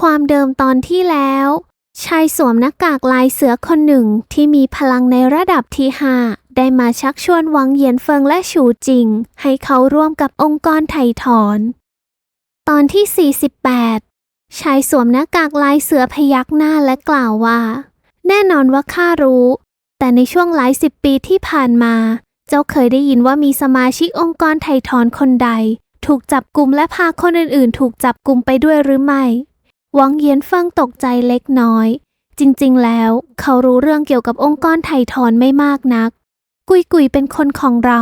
ความเดิมตอนที่แล้ว ชายสวมหน้ากากลายเสือคนหนึ่งที่มีพลังในระดับที่ห้าได้มาชักชวนวังเยียนเฟิงและฉูจิง ให้เขาร่วมกับองค์กรไถ่ถอน ตอนที่ 48 ชายสวมหน้ากากลายเสือพยักหน้าและกล่าวว่า แน่นอนว่าข้ารู้ แต่ในช่วงหลายสิบปีที่ผ่านมา เจ้าเคยได้ยินว่ามีสมาชิกองค์กรไถ่ถอนคนใด ถูกจับกลุ่มและพาคนอื่นๆ ถูกจับกลุ่มไปด้วยหรือไม่ วังเยียนเฟิงตกใจเล็กน้อย จริงๆ แล้ว เขารู้เรื่องเกี่ยวกับองค์กรไถ่ถอนไม่มากนัก กุยกุยเป็นคนของเรา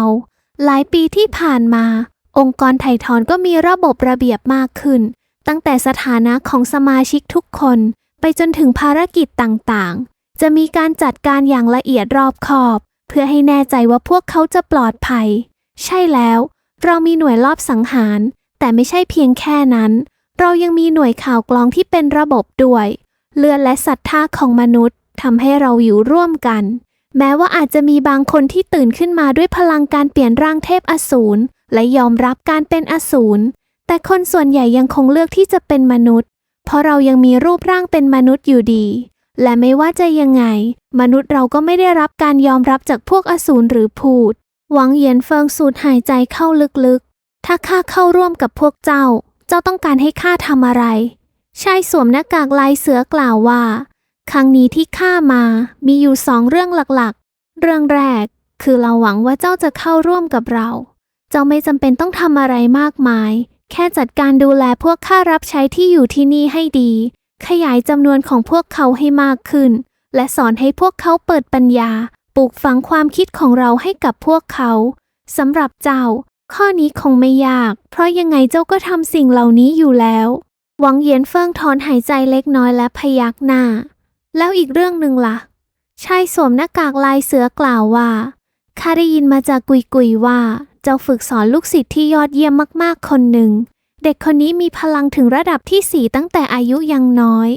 หลายปีที่ผ่านมา องค์กรไถ่ถอนก็มีระบบระเบียบมากขึ้น ตั้งแต่สถานะของสมาชิกทุกคน ไปจนถึงภารกิจต่างๆ จะมีการจัดการอย่างละเอียดรอบคอบ เพื่อให้แน่ใจว่าพวกเขาจะปลอดภัย ใช่แล้ว เรามีหน่วยรอบสังหาร แต่ไม่ใช่เพียงแค่นั้น เรายังมีหน่วยข่าวกรองที่เป็นระบบด้วย เลือดและศรัทธาของมนุษย์ทำให้เราอยู่ร่วมกัน แม้ว่าอาจจะมีบางคนที่ตื่นขึ้นมาด้วยพลังการเปลี่ยนร่างเทพอสูร และยอมรับการเป็นอสูร แต่คนส่วนใหญ่ยังคงเลือกที่จะเป็นมนุษย์ เพราะเรายังมีรูปร่างเป็นมนุษย์อยู่ดี และไม่ว่าจะยังไง มนุษย์เราก็ไม่ได้รับการยอมรับจากพวกอสูรหรือพูด หวังเหยียนเฟิงสูดหายใจเข้าลึกๆ ถ้าข้าเข้าร่วมกับพวกเจ้า เจ้าต้องการให้ข้าทำอะไร ชายสวมหน้ากากลายเสือกล่าวว่า ครั้งนี้ที่ข้ามามีอยู่สองเรื่องหลักๆ เรื่องแรกคือเราหวังว่าเจ้าจะเข้าร่วมกับเรา เจ้าไม่จำเป็นต้องทำอะไรมากมาย แค่จัดการดูแลพวกข้ารับใช้ที่อยู่ที่นี่ให้ดี ขยายจำนวนของพวกเขาให้มากขึ้น และสอนให้พวกเขาเปิดปัญญา ปลูกฝังความคิดของเราให้กับพวกเขาสำหรับเจ้า ข้อนี้คงไม่ยาก เพราะยังไงเจ้าก็ทำสิ่งเหล่านี้อยู่แล้ว หวังเยียนเฟิงถอนหายใจเล็กน้อยและพยักหน้า แล้วอีกเรื่องหนึ่งล่ะ ชายสวมหน้ากากลายเสือกล่าวว่า ข้าได้ยินมาจากกุยกุยว่า เจ้าฝึกสอนลูกศิษย์ที่ยอดเยี่ยมมากๆคนหนึ่ง เด็กคนนี้มีพลังถึงระดับที่สี่ตั้งแต่อายุยังน้อย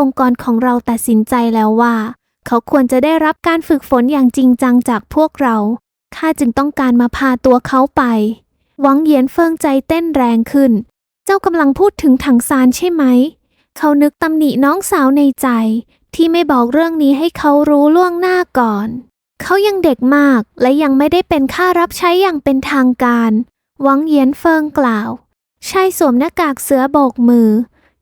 องค์กรของเราตัดสินใจแล้วว่า เขาควรจะได้รับการฝึกฝนอย่างจริงจังจากพวกเรา ข้าจึงต้องการมาพาตัวเขาไป หวังเหยียนเฟิงใจเต้นแรงขึ้น เจ้ากำลังพูดถึงถังซานใช่ไหม เขานึกตำหนิน้องสาวในใจ ที่ไม่บอกเรื่องนี้ให้เขารู้ล่วงหน้าก่อน เขายังเด็กมากและยังไม่ได้เป็นข้ารับใช้อย่างเป็นทางการ หวังเหยียนเฟิงกล่าวชายสวมหน้ากากเสือโบกมือ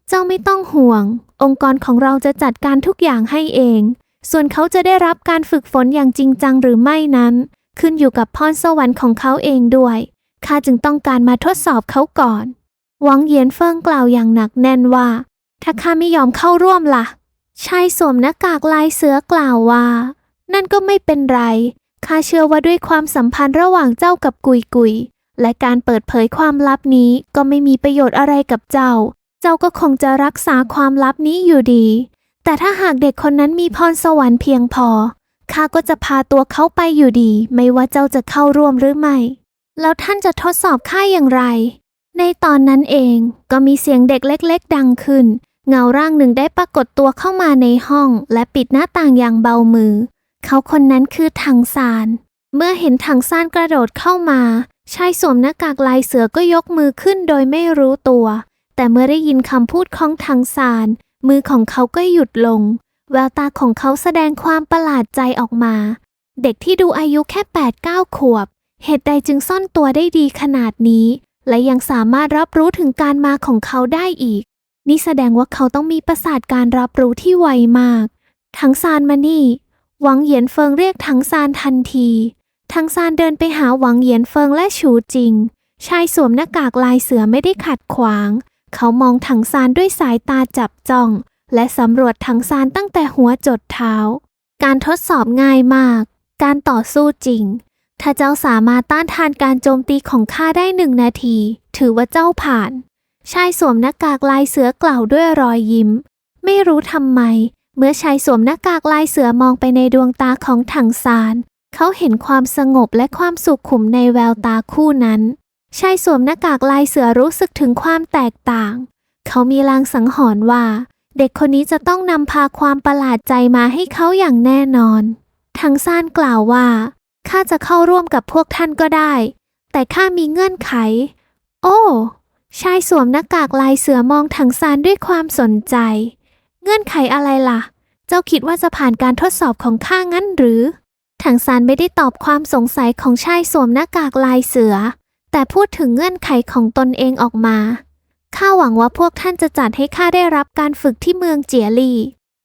เจ้าไม่ต้องห่วง องค์กรของเราจะจัดการทุกอย่างให้เอง ส่วนเขาจะได้รับการฝึกฝนอย่างจริงจังหรือไม่นั้น ขึ้นอยู่กับพรสวรรค์ของเขาเองด้วย ข้าจึงต้องการมาทดสอบเขาก่อน หวังเยียนเฟิงกล่าวอย่างหนักแน่นว่า ถ้าข้าไม่ยอมเข้าร่วมล่ะ ชายสวมหน้ากากลายเสือกล่าวว่า นั่นก็ไม่เป็นไร ข้าเชื่อว่าด้วยความสัมพันธ์ระหว่างเจ้ากับกุยกุย และการเปิดเผยความลับนี้ก็ไม่มีประโยชน์อะไรกับเจ้า เจ้าก็คงจะรักษาความลับนี้อยู่ดี แต่ถ้าหากเด็กคนนั้นมีพรสวรรค์เพียงพอ ข้าก็จะพาตัวเขาไปอยู่ดี ไม่ว่าเจ้าจะเข้าร่วมหรือไม่ แล้วท่านจะทดสอบข้าอย่างไร ในตอนนั้นเองก็มีเสียงเด็กเล็ก ๆ ดังขึ้น เงาร่างหนึ่งได้ปรากฏตัวเข้ามาในห้อง และปิดหน้าต่างอย่างเบามือ เขาคนนั้นคือถังซาน เมื่อเห็นถังซานกระโดดเข้ามาชายสวมหน้ากากลายเสือก็ยกมือขึ้นโดยไม่รู้ตัว แต่เมื่อได้ยินคำพูดของถังซาน มือของเขาก็หยุดลง แววตาของเขาแสดงความประหลาดใจออกมา เด็กที่ดูอายุแค่8-9ขวบ เหตุใดจึงซ่อนตัวได้ดีขนาดนี้ และยังสามารถรับรู้ถึงการมาของเขาได้อีก นี่แสดงว่าเขาต้องมีประสาทการรับรู้ที่ไวมากถังซานมานี่ หวังเหยียนเฟิงเรียกถังซานทันทีถังซานเดินไปหาหวังเหยียนเฟิงและฉูจริง ชายสวมหน้ากากลายเสือไม่ได้ขัดขวาง เขามองถังซานด้วยสายตาจับจ้อง และสำรวจถังซานตั้งแต่หัวจดเท้า การทดสอบง่ายมาก การต่อสู้จริง ถ้าเจ้าสามารถต้านทานการโจมตีของข้าได้หนึ่งนาที ถือว่าเจ้าผ่าน ชายสวมหน้ากากลายเสือกล่าวด้วยรอยยิ้ม ไม่รู้ทำไม เมื่อชายสวมหน้ากากลายเสือมองไปในดวงตาของถังซาน เขาเห็นความสงบและความสุขขุมในแววตาคู่นั้นชายสวมหน้ากากลายเสือรู้สึกถึงความแตกต่าง เขามีลางสังหรณ์ว่า เด็กคนนี้จะต้องนำพาความประหลาดใจมาให้เขาอย่างแน่นอนถังซานกล่าวว่า ข้าจะเข้าร่วมกับพวกท่านก็ได้ แต่ข้ามีเงื่อนไข โอ้ ชายสวมหน้ากากลายเสือมองถังซานด้วยความสนใจ เงื่อนไขอะไรล่ะ เจ้าคิดว่าจะผ่านการทดสอบของข้างั้นหรือ ถังซานไม่ได้ตอบความสงสัยของชายสวมหน้ากากลายเสือ แต่พูดถึงเงื่อนไขของตนเองออกมา ข้าหวังว่าพวกท่านจะจัดให้ข้าได้รับการฝึกที่เมืองเจียลี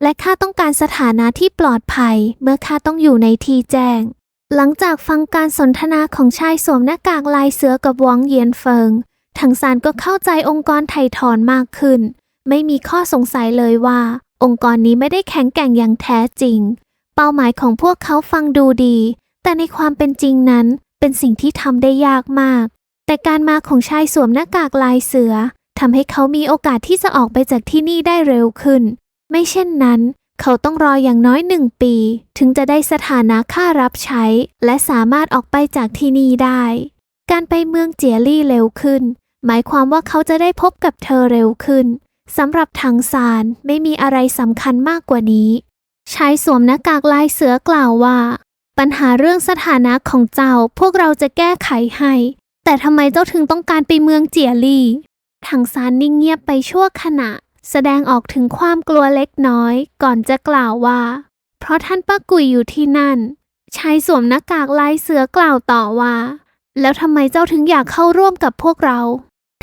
และข้าต้องการสถานะที่ปลอดภัย เมื่อข้าต้องอยู่ในที่แจ้ง หลังจากฟังการสนทนาของชายสวมหน้ากากลายเสือกับวองเยียนเฟิงถังซานก็เข้าใจองค์กรไถ่ถอนมากขึ้น ไม่มีข้อสงสัยเลยว่า องค์กรนี้ไม่ได้แข็งแกร่งอย่างแท้จริง เป้าหมายของพวกเขาฟังดูดี แต่ในความเป็นจริงนั้น เป็นสิ่งที่ทำได้ยากมาก แต่การมาของชายสวมหน้ากากลายเสือ ทำให้เขามีโอกาสที่จะออกไปจากที่นี่ได้เร็วขึ้น ไม่เช่นนั้น เขาต้องรออย่างน้อยหนึ่งปี ถึงจะได้สถานะค่ารับใช้ และสามารถออกไปจากที่นี่ได้ การไปเมืองเจียลี่เร็วขึ้น หมายความว่าเขาจะได้พบกับเธอเร็วขึ้นสำหรับถังซานไม่มีอะไรสำคัญมากกว่านี้ชายสวมหน้ากากลายเสือกล่าวว่า ปัญหาเรื่องสถานะของเจ้าพวกเราจะแก้ไขให้ แต่ทำไมเจ้าถึงต้องการไปเมืองเจียลี่ ถังซานนิ่งเงียบไปชั่วขณะ แสดงออกถึงความกลัวเล็กน้อย ก่อนจะกล่าวว่า เพราะท่านป้ากุยอยู่ที่นั่น ชายสวมหน้ากากลายเสือกล่าวต่อว่า แล้วทำไมเจ้าถึงอยากเข้าร่วมกับพวกเรา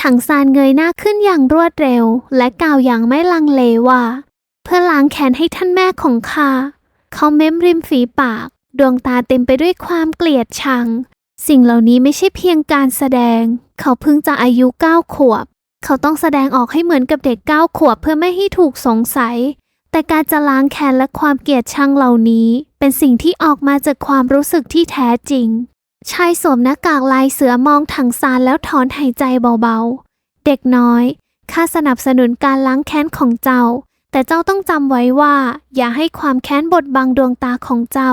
ถังซานเงยหน้าขึ้นอย่างรวดเร็ว และกล่าวอย่างไม่ลังเลว่า เพื่อล้างแค้นให้ท่านแม่ของข้าเขาเม้มริมฝีปาก ดวงตาเต็มไปด้วยความเกลียดชัง สิ่งเหล่านี้ไม่ใช่เพียงการแสดง เขาเพิ่งจะอายุเก้าขวบ เขาต้องแสดงออกให้เหมือนกับเด็กเก้าขวบเพื่อไม่ให้ถูกสงสัย แต่การจะล้างแค้นและความเกลียดชังเหล่านี้ เป็นสิ่งที่ออกมาจากความรู้สึกที่แท้จริง ชายสวมหน้ากากลายเสือมองถังซานแล้วถอนหายใจเบาๆ เด็กน้อย ข้าสนับสนุนการล้างแค้นของเจ้า แต่เจ้าต้องจำไว้ว่า อย่าให้ความแค้นบดบังดวงตาของเจ้า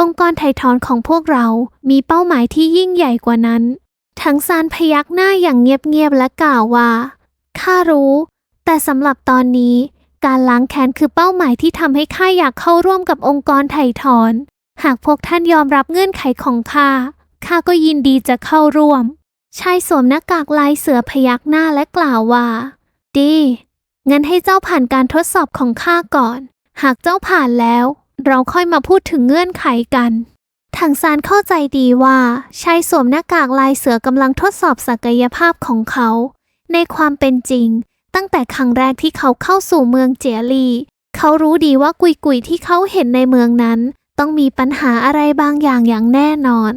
องค์กรไถ่ถอนของพวกเรา มีเป้าหมายที่ยิ่งใหญ่กว่านั้น ถังซานพยักหน้าอย่างเงียบๆและกล่าวว่าข้ารู้ แต่สำหรับตอนนี้ การล้างแค้นคือเป้าหมายที่ทำให้ข้าอยากเข้าร่วมกับองค์กรไถ่ถอน หากพวกท่านยอมรับเงื่อนไขของข้าข้าก็ยินดีจะเข้าร่วมชายสวมหน้ากากลายเสือพยักหน้าและกล่าวว่า ดีงั้นให้เจ้าผ่านการทดสอบของข้าก่อน หากเจ้าผ่านแล้ว เราค่อยมาพูดถึงเงื่อนไขกัน ถังซานเข้าใจดีว่าชายสวมหน้ากากลายเสือกำลังทดสอบศักยภาพของเขา ในความเป็นจริง ตั้งแต่ครั้งแรกที่เขาเข้าสู่เมืองเจียลี เขารู้ดีว่ากุยกุยที่เขาเห็นในเมืองนั้น ต้องมีปัญหาอะไรบางอย่างอย่างแน่นอน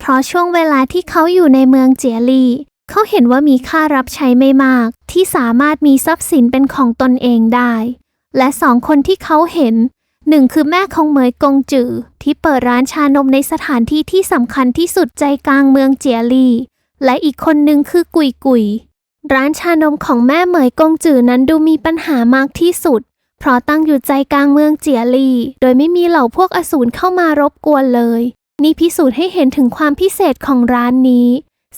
เพราะช่วงเวลาที่เขาอยู่ในเมืองเจียลี เขาเห็นว่ามีค่ารับใช้ไม่มาก ที่สามารถมีทรัพย์สินเป็นของตนเองได้ และสองคนที่เขาเห็น หนึ่งคือแม่ของเหมยกงจือ ที่เปิดร้านชานมในสถานที่ที่สำคัญที่สุดใจกลางเมืองเจียลี และอีกคนหนึ่งคือกุยกุย ร้านชานมของแม่เหมยกงจือนั้นดูมีปัญหามากที่สุด เพราะตั้งอยู่ใจกลางเมืองเจียลี โดยไม่มีเหล่าพวกอสูรเข้ามารบกวนเลย นี่พิสูจน์ให้เห็นถึงความพิเศษของร้านนี้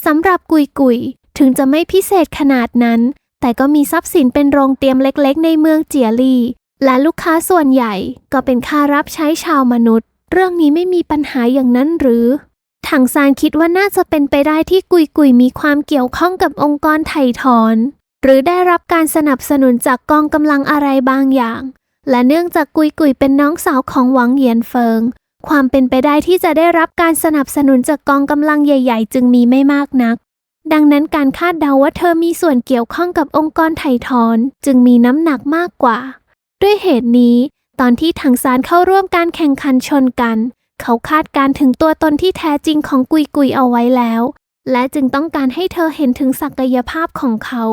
สำหรับกุยกุย ถึงจะไม่พิเศษขนาดนั้น แต่ก็มีทรัพย์สินเป็นโรงเตรียมเล็กๆ ในเมืองเจียลี และลูกค้าส่วนใหญ่ก็เป็นค่ารับใช้ชาวมนุษย์ เรื่องนี้ไม่มีปัญหาอย่างนั้นหรือถังซานคิดว่าน่าจะเป็นไปได้ที่กุยกุยมีความเกี่ยวข้องกับองค์กรไถ่ถอน หรือได้รับการสนับสนุนจากกองกำลังอะไรบางอย่าง และเนื่องจากกุยกุยเป็นน้องสาวของหวังเหยียนเฟิง ความเป็นไปได้ที่จะได้รับการสนับสนุนจากกองกำลังใหญ่ ๆ จึงมีไม่มากนัก ดังนั้นการคาดเดาว่าเธอมีส่วนเกี่ยวข้องกับองค์กรไถ่ถอน จึงมีน้ำหนักมากกว่า ด้วยเหตุนี้ ตอนที่ถังซานเข้าร่วมการแข่งขันชนกัน เขาคาดการถึงตัวตนที่แท้จริงของกุยกุยเอาไว้แล้ว และจึงต้องการให้เธอเห็นถึงศักยภาพของเขา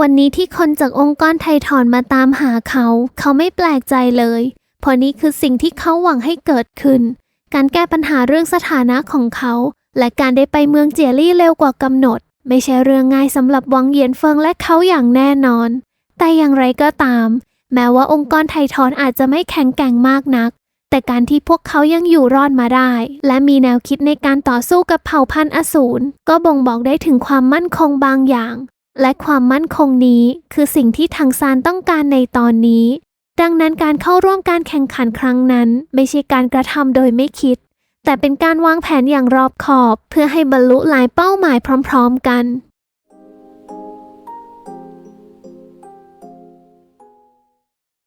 วันนี้ที่คนจากองค์กรไทยถอนมาตามหาเขา เขาไม่แปลกใจเลย เพราะนี่คือสิ่งที่เขาหวังให้เกิดขึ้น การแก้ปัญหาเรื่องสถานะของเขา และการได้ไปเมืองเจียลี่เร็วกว่ากำหนด ไม่ใช่เรื่องง่ายสำหรับวังเหยียนเฟิงและเขาอย่างแน่นอน แต่อย่างไรก็ตาม แม้ว่าองค์กรไทยถอนอาจจะไม่แข็งแกร่งมากนัก แต่การที่พวกเขายังอยู่รอดมาได้ และมีแนวคิดในการต่อสู้กับเผ่าพันธุ์อสูรก็บ่งบอกได้ถึงความมั่นคงบางอย่าง และความมั่นคงนี้คือสิ่งที่ทางซานต้องการในตอนนี้ ดังนั้นการเข้าร่วมการแข่งขันครั้งนั้น ไม่ใช่การกระทำโดยไม่คิด แต่เป็นการวางแผนอย่างรอบคอบ เพื่อให้บรรลุหลายเป้าหมายพร้อม ๆ กัน